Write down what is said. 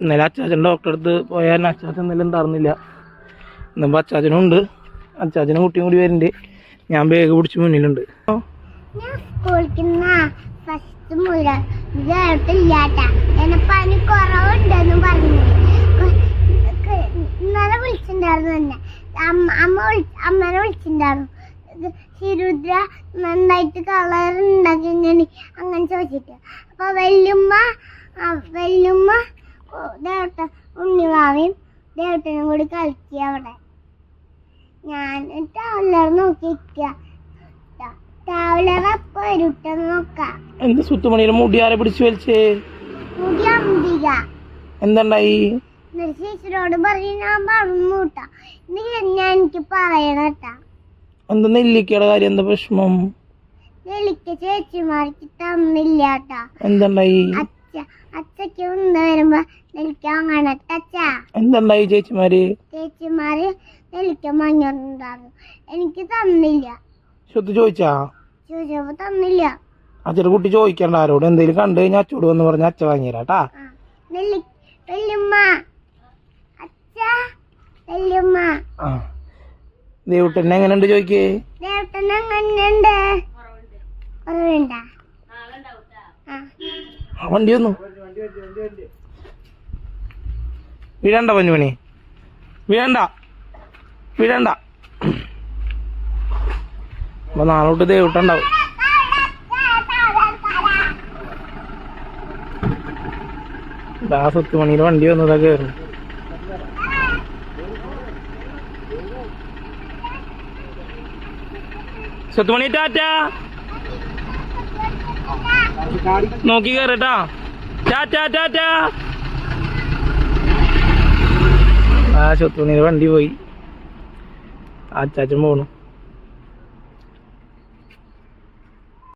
ഇന്നലെ അച്ചാച്ചൻ ഡോക്ടറെ അടുത്ത് പോയാൽ അച്ചാച്ചൻ ഇന്നലെ ഉണ്ടായിരുന്നില്ല ഇന്നിപ്പോൾ അച്ചാച്ചനും ഉണ്ട്. അച്ചാച്ചനും കുട്ടിയും കൂടി വരുന്നുണ്ട്. ഞാൻ ബാഗ് പിടിച്ച് മുന്നിലുണ്ട്. എന്നെ അമ്മ അമ്മ അമ്മനെ ശിരുദ്ര നന്നായിട്ട് കളർ ഉണ്ടാക്കി അങ്ങനെ ചോദിച്ചിട്ട്. അപ്പൊ വെല്ലുമ്മ വെല്ലുമ്മ ദേവട്ടനും കൂടി കളിക്കുക അവിടെ. ഞാൻ ടവലർ നോക്കി നിൽക്കുക ടവലർ അപ്പൊ ഇരുട്ടെന്ന് നോക്കാം. എന്ത് സുത്തുമണിയുടെ മുടി ആരെ പിടിച്ച് വലിച്ചേ? മുടി അമ്പിക. എന്തുണ്ടായി? എന്നിട്ട് ചേച്ചിയോട് പറഞ്ഞ് ഞാൻ പറഞ്ഞു കേട്ടാ. എന്നിട്ട് ഞാൻ എനിക്ക് പറയണ കേട്ടാ. എന്താ നെല്ലിക്കയുടെ കാര്യം? എന്താ വിഷമം? നെല്ലിക്ക ചേച്ചിമാർക്ക് തന്നില്ല കേട്ടാ. എന്തുണ്ടായി? അച്ഛക്ക് വന്ന് വരുമ്പോ നെല്ലിക്ക വാങ്ങണ അച്ഛ. എന്തുണ്ടായി ചേച്ചിമാര്? ചേച്ചിമാര് നെല്ലിക്ക വാങ്ങിയിട്ടുണ്ടായിരുന്നു എനിക്ക് തന്നില്ല. ചോദിച്ചാ? ചോദിച്ചപ്പോ തന്നില്ല. അച്ഛന്റെ കുട്ടി ചോദിക്കണ്ട ആരോട്. എന്തെങ്കിലും കണ്ടു കഴിഞ്ഞാൽ അച്ചോട് വന്ന് പറഞ്ഞ അച്ഛ വാങ്ങിയരാട്ടാ ആ. നെല്ലി വല്യമ്മ അച്ഛ വല്യമ്മ ആ. ദേവുട്ടന്നെ എങ്ങനെയുണ്ട് ചോദിക്കേ? ദേവട്ടൻ എങ്ങനെയുണ്ട്? കുറവുണ്ട ആ ആ വണ്ടി വന്നു. വീഴണ്ട പഞ്ഞുമണി വിടണ്ട വിടണ്ട അപ്പൊ നാളെ തൊട്ട് ദേവുട്ടുണ്ടാവും ആ സ്വത്തുമണിയുടെ വണ്ടി വന്നതാ കയറും സ്വത്തുമണി ടാറ്റ നോക്കി കയറട്ടാ ടാറ്റ ടാറ്റ ആ സ്വത്തുമണിയുടെ വണ്ടി പോയി. ആ ചാച്ചൻ പോണു.